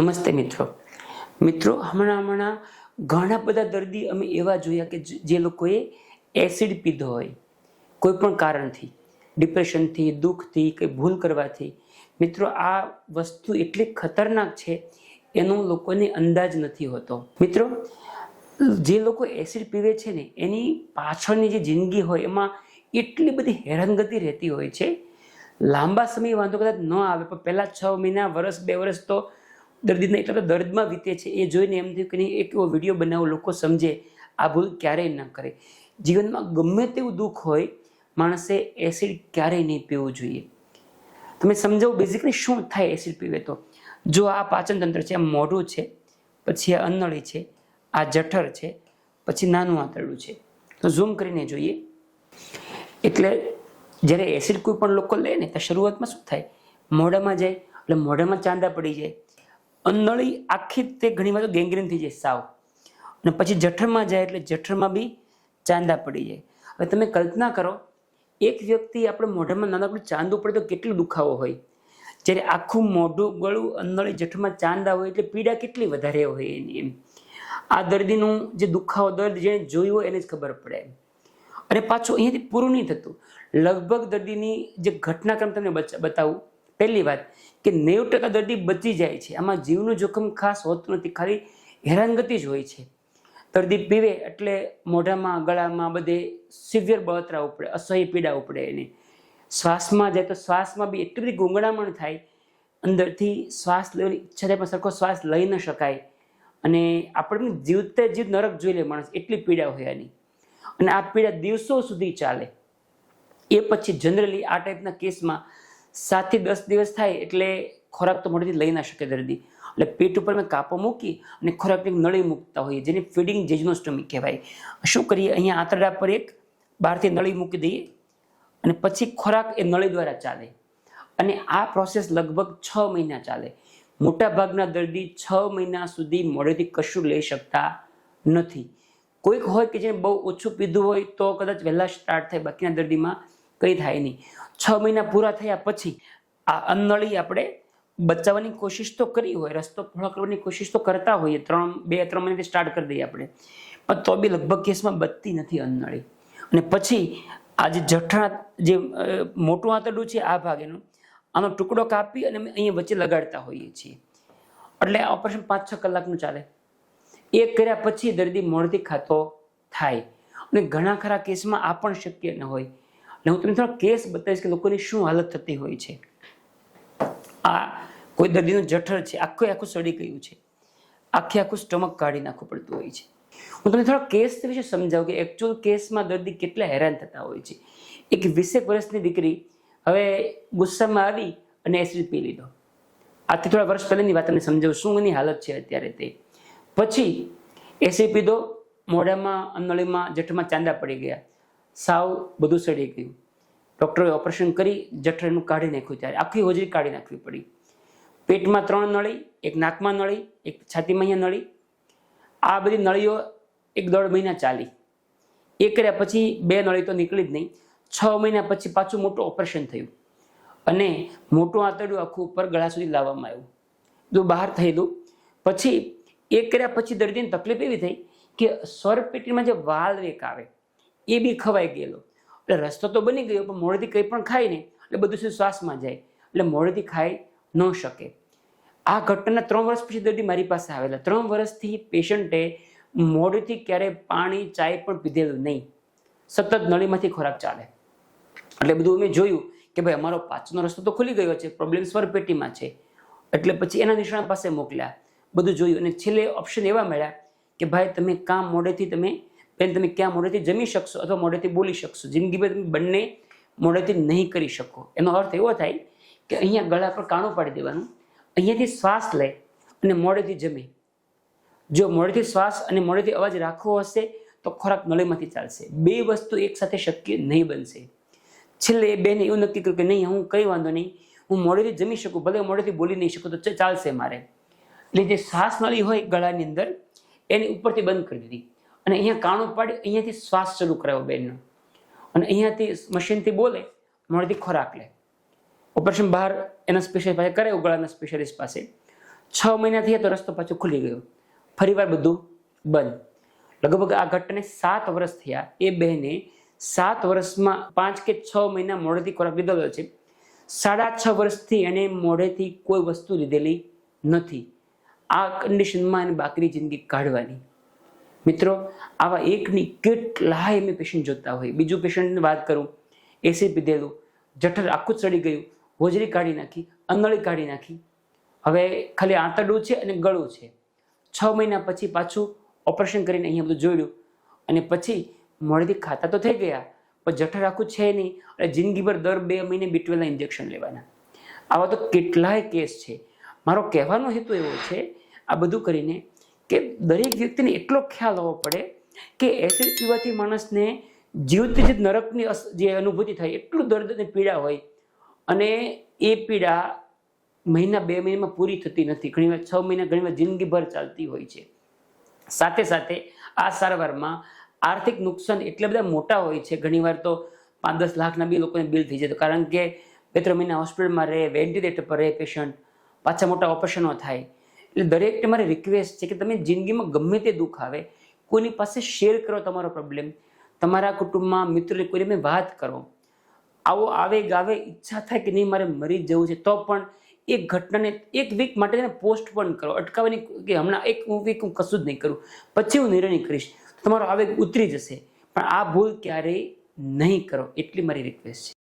નમસ્તે મિત્રો. મિત્રો, હમણાં હમણાં ઘણા બધા દર્દી અમે એવા જોયા કે જે- લોકોએ એસિડ પીધો હોય. કોઈ પણ કારણથી. ડિપ્રેશનથી દુઃખથી, કંઈ ભૂલ કરવાથી. મિત્રો, આ વસ્તુ એટલી ખતરનાક છે, એનો લોકોને અંદાજ નથી હોતો. મિત્રો, જે લોકો એસિડ પીવે છે ને, એની પાછળની જે જિંદગી હોય, એમાં એટલી બધી હેરાનગતિ રહેતી હોય છે. લાંબા સમય વાંધો કદાચ ન આવે, પણ પહેલાં છ મહિના, વર્ષ, બે વર્ષ તો દર્દીને એટલા બધા દર્દમાં વીતે છે. એ જોઈને એમ થયું કે નહીં, એક એવો વીડિયો બનાવો, લોકો સમજે, આ ભૂલ ક્યારેય ન કરે. જીવનમાં ગમે તેવું દુઃખ હોય, માણસે એસિડ ક્યારેય નહીં પીવું જોઈએ. તમે સમજાવો બેઝિકલી શું થાય એસિડ પીવે તો? જો આ પાચન તંત્ર છે, આ મોઢું છે, પછી આ અન્નળી છે, આ જઠર છે, પછી નાનું આંતરડું છે. તો ઝૂમ કરીને જોઈએ. એટલે જ્યારે એસિડ કોઈ પણ લોકો લે ને, તો શરૂઆતમાં શું થાય? મોઢામાં જાય, એટલે મોઢામાં ચાંદા પડી જાય. અન્નળી આખી તે ઘણી વાર તો ગેંગ્રીન થઈ જાય સાવ. અને પછી જઠરમાં જાય એટલે જઠરમાં બી ચાંદા પડી જાય. હવે તમે કલ્પના કરો, એક વ્યક્તિ આપણે મોઢામાં નાનકડું ચાંદું પડે તો કેટલું દુખાવો હોય. જ્યારે આખું મોઢું ગળું અન્નળી જઠરમાં ચાંદા હોય એટલે પીડા કેટલી વધારે હોય એની એમ. આ દર્દીનું જે દુખાવો, દર્દ જેને જોયું હોય એને જ ખબર પડે. અને પાછું અહીંયાથી પૂરું નહીં થતું. લગભગ દર્દીની જે ઘટનાક્રમ તમને બતાવું પહેલી વાત કે નેવું ટકા દર્દી બચી જાય છે. આમાં જીવનું જોખમ ખાસ હોતું નથી. ખાલી હેરાનગતિ જ હોય છે. દર્દી પીવે એટલે મોઢામાં, ગળામાં બધે સિવિયર બળતરા ઉપડે, અસહ્ય પીડા ઉપડે એને. શ્વાસમાં જાય તો શ્વાસમાં બી એટલી બધી ગૂંગળામણ થાય, અંદરથી શ્વાસ લેવાની ઈચ્છા થાય પણ સરખો શ્વાસ લઈ ન શકાય. અને આપણે જીવતે જીવ નરક જોઈ લે માણસ, એટલી પીડા હોય આની. અને આ પીડા દિવસો સુધી ચાલે. એ પછી જનરલી આ ટાઈપના કેસમાં સાતથી દસ દિવસ થાય એટલે ખોરાક તો મોઢેથી લઈ ના શકે દર્દી. એટલે પેટ ઉપર મેં કાપો મૂકી અને ખોરાકની નળી મૂકતા હોઈએ, જેને ફીડિંગ જેજનોસ્ટમી કહેવાય. શું કરીએ? અહીંયા આંતરડા પર એક, બહારથી નળી મૂકી દઈએ અને પછી ખોરાક એ નળી દ્વારા ચાલે. અને આ પ્રોસેસ લગભગ છ મહિના ચાલે. મોટાભાગના દર્દી છ મહિના સુધી મોઢેથી કશું લઈ શકતા નથી. કોઈક હોય કે જે બહુ ઓછું પીધું હોય તો કદાચ વહેલા સ્ટાર્ટ થાય બાકીના દર્દીમાં. કંઈ થાય નહીં. છ મહિના પૂરા થયા પછી આ અન્નળી આપણે બચાવવાની કોશિશ તો કરી હોય, રસ્તો પહોળો કરવાની કોશિશ તો કરતા હોઈએ, ત્રણ, બે, ત્રણ મહિનાથી સ્ટાર્ટ કરી દઈએ આપણે. પણ તો બી લગભગ કેસમાં બચતી નથી અન્નળી. અને પછી આ જે જઠણા જે મોટું આંતરડું છે આ ભાગ એનું, આનો ટુકડો કાપી અને અમે અહીંયા વચ્ચે લગાડતા હોઈએ છીએ. એટલે આ ઓપરેશન પાંચ, છ કલાકનું ચાલે. એ કર્યા પછી દર્દી મોડથી ખાતો થાય. અને ઘણા ખરા કેસમાં આ પણ શક્ય ન હોય. એટલે હું તમને થોડા કેસ બતાવીશ કે લોકોની શું હાલત થતી હોય છે. આ કોઈ દર્દીનું જઠર છે, આખું આખું સડી ગયું છે. આખે આખું સ્ટમક કાઢી નાખવું પડતું હોય છે. હું તમને થોડા કેસ વિશે સમજાવું કે એકચ્યુઅલ કેસમાં દર્દી કેટલા હેરાન થતા હોય છે. એક વીસેક વર્ષની દીકરી હવે ગુસ્સામાં આવી અને એસિડ પી લીધો. આજથી થોડા વર્ષ પહેલાંની વાત તમને સમજાવું, શું એની હાલત છે અત્યારે તે? પછી એસિડ પીધો, મોઢામાં અનળીમાં જઠમાં ચાંદા પડી ગયા. સાવ બધું સડી ગયું. ડૉક્ટરોએ ઓપરેશન કરી, જઠરનું કાઢી નાખ્યું ત્યારે. આખી હોજરી કાઢી નાખવી પડી. પેટમાં ત્રણ નળી, એક નાકમાં નળી, એક છાતીમાં અહીંયા નળી. આ બધી નળીઓ એક દોઢ મહિના ચાલી. એ કર્યા પછી બે નળી તો નીકળી જ નહીં. છ મહિના પછી પાછું મોટું ઓપરેશન થયું. અને મોટું આંતરડું આખું ઉપર ગળા સુધી લાવવામાં આવ્યું. બધું બહાર થયેલું પછી એ કર્યા પછી દર્દીને તકલીફ એવી થઈ કે સ્વરપેટીમાં જે વાલ્વ એક આવે એ બી ખવાઈ ગયેલો. એટલે રસ્તો તો બની ગયો, પણ મોડેથી કંઈ પણ ખાય ને એટલે બધું શું શ્વાસમાં જાય. એટલે મોડેથી ખાઈ ન શકે. આ ઘટના ત્રણ વર્ષ પછી દર્દી મારી પાસે આવેલા. ત્રણ વર્ષથી પેશન્ટે મોડેથી ક્યારેય પાણી, ચાય પણ પીધેલું નહીં. સતત નળીમાંથી ખોરાક ચાલે. એટલે બધું અમે જોયું કે ભાઈ અમારો પાછળનો રસ્તો તો ખુલી ગયો છે પ્રોબ્લેમ સ્વરપેટીમાં છે. એટલે પછી એના નિષ્ણાત પાસે મોકલ્યા. બધું જોયું અને છેલ્લે ઓપ્શન એવા મળ્યા કે ભાઈ તમે કામ મોડેથી તમે બેન તમે ક્યાં મોઢેથી જમી શકશો અથવા મોઢેથી બોલી શકશો? જિંદગીમાં તમે બંને મોઢેથી નહીં કરી શકો. એનો અર્થ એવો થાય કે અહીંયા ગળા પર કાણું પાડી દેવાનું, અહીંયાથી શ્વાસ લે અને મોઢેથી જમે. જો મોઢેથી શ્વાસ અને મોઢેથી અવાજ રાખવો હશે તો ખોરાક નળીમાંથી ચાલશે. બે વસ્તુ એકસાથે શક્ય નહીં બનશે. છેલ્લે બેને એવું નક્કી કર્યું કે નહીં, હું કંઈ વાંધો નહીં, હું મોઢેથી જમી શકું, ભલે મોઢેથી બોલી નહીં શકું તો ચાલશે મારે. એટલે જે શ્વાસ નળી હોય ગળાની અંદર, એની ઉપરથી બંધ કરી દીધી. અને અહીંયા કાણું પાડી અહીંયાથી શ્વાસ શરૂ કરાવ્યો બેનનો. અને અહીંયાથી મશીનથી બોલે, મોઢેથી ખોરાક લે. ઓપરેશન બહાર એના સ્પેશિયલિસ્ટ પાસે કરે ઉગાડાના સ્પેશિયાલિસ્ટ પાસે. છ મહિના થયા તો રસ્તો પાછો ખુલી ગયો. ફરીવાર બધું બંધ. લગભગ આ ઘટને સાત વર્ષ થયા. એ બહેને સાત વર્ષમાં પાંચ કે છ મહિના મોઢેથી ખોરાક લીધેલો છે. સાડા છ વર્ષથી એને મોઢેથી કોઈ વસ્તુ લીધેલી નથી. આ કન્ડિશનમાં એને બાકીની જિંદગી કાઢવાની. મિત્રો, આવા એકની કેટલાય અમે પેશન્ટ જોતા હોય બીજું પેશન્ટની વાત કરું. એસી પીધેલું જઠર આખું ચડી ગયું. હોજરી કાઢી નાખી. અંગળી કાઢી નાખી. હવે ખાલી આંતરડું છે અને ગળું છે. છ મહિના પછી પાછું ઓપરેશન કરીને અહીંયા બધું જોડ્યું અને પછી મોડેથી ખાતા તો થઈ ગયા, પણ જઠર આખું છે નહીં. અને જિંદગીભર દર બે મહિને બીટવેલના ઇન્જેક્શન લેવાના. આવા તો કેટલાય કેસ છે. મારો કહેવાનો હેતુ એવો છે, આ બધું કરીને કે દરેક વ્યક્તિને એટલો ખ્યાલ હોવો પડે કે એસિડ પીવાથી માણસને જીવતી જ નરકની જે અનુભૂતિ થાય, એટલું દર્દ અને પીડા હોય. અને એ પીડા મહિના બે મહિનામાં પૂરી થતી નથી. ઘણીવાર છ મહિના ઘણીવાર જિંદગીભર ચાલતી હોય છે. સાથે સાથે આ સારવારમાં આર્થિક નુકસાન એટલા બધા મોટા હોય છે. ઘણીવાર તો પાંચ દસ લાખના બી લોકોને બિલ થઈ જાય કારણ કે બે ત્રણ મહિના હોસ્પિટલમાં રહે, વેન્ટિલેટર પર રહે પેશન્ટ, પાછા મોટા ઓપરેશનો થાય. એટલે દરેક મારી રિક્વેસ્ટ છે કે તમે જિંદગીમાં ગમે તે દુઃખ આવે, કોઈની પાસે શેર કરો તમારો પ્રોબ્લેમ તમારા કુટુંબમાં, મિત્રોને કોઈને વાત કરો. આવો આવે ગાવે ઈચ્છા થાય કે નહીં, મારે મરી જવું છે, તો પણ એક ઘટનાને એક વીક માટે તેને પણ કરો. અટકાવવાની કે હમણાં એક વીક હું કશું જ નહીં કરું. પછી હું નિર્ણય કરીશ. તમારો આવેગ ઉતરી જશે. પણ આ ભૂલ ક્યારેય નહીં કરો. એટલી મારી રિક્વેસ્ટ છે.